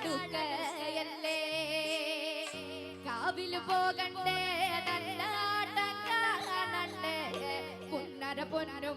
അടുക്കയല്ലേ കാവിൽ പോകണ്ടേ നല്ല ആട്ടം കാണണ്ടേ? പൊന്നര പൊന്നും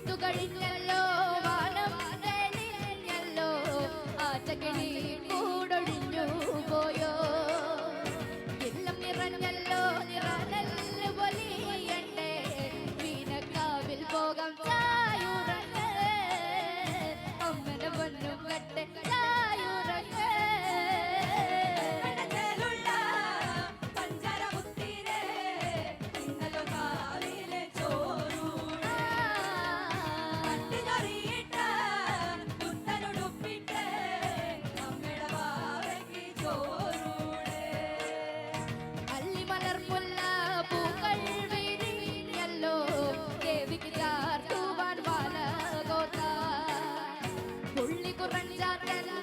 തോൽപ്പിച്ചു കഴിഞ്ഞല്ലോ único rancho